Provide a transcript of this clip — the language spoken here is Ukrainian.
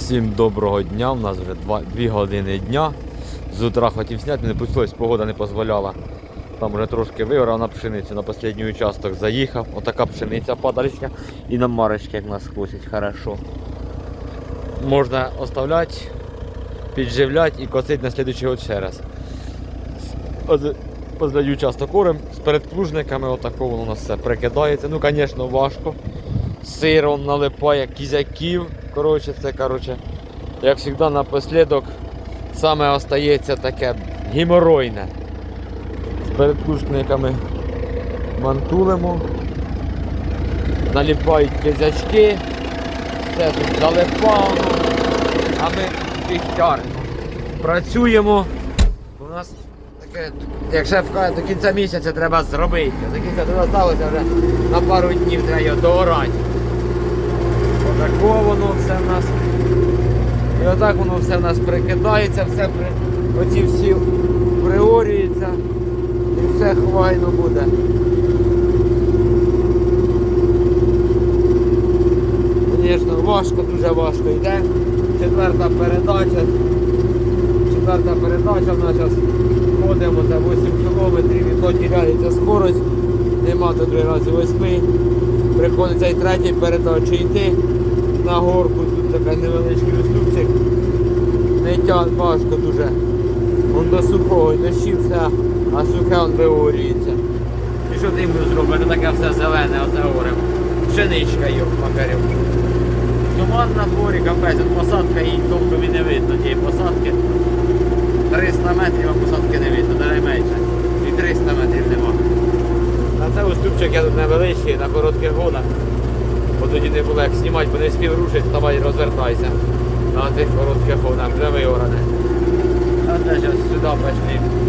Всім доброго дня. У нас вже 2 години дня. З утра хотів зняти, не прийшлось, погода не дозволяла. Там вже трошки вигорав на пшеницю, на останній участок заїхав. Отака пшениця падалічня і на марочки, як нас косять, хорошо. Можна оставляти, підживляти і косити на слідуючий год ще раз. Оз- Поздаю часто корем з передплужниками, отако воно у нас все прикидається. Ну, звісно, важко. Сир он налипає, кізяків. Коротше, це коротше, як завжди, напослідок саме остається таке геморойне. З передплужниками мантулимо. Наліпають кизячки, все тут залипано, а ми піхтяримо. Працюємо. У нас таке, як шеф каже, до кінця місяця треба зробити. До кінця тут залишилося вже на пару днів треба його доорати. Отако воно все в нас. І отак воно все в нас прикидається, все при... оці всі приорюється і все хвайно буде. Звісно, важко, дуже важко йде. Четверта передача. Четверта передача в нас зараз ходимо за 8 кілометрів і то тіряється скорость. Нема до 3 рази 8. Приходиться і третій передачі йти на горку. Тут такий невеличкий уступчик. Не тя важко дуже. Он до сухого, дощі все, а сухе он виорюється. І що ти йому зробити? Таке все зелене, оце говоримо. Пшеничка його макарів. Туман на дворі, капець, от посадка їй толком і не видно тієї посадки. 300 метрів, а посадки не видно, навіть менше. І 300 метрів нема. А це уступчик я тут невеличкий, на коротких гонах. Бо тоді не було як знімати, бо не спів рушить, вставай розвертайся. На цих коротких гонах вже виоране. А це зараз сюди пішли.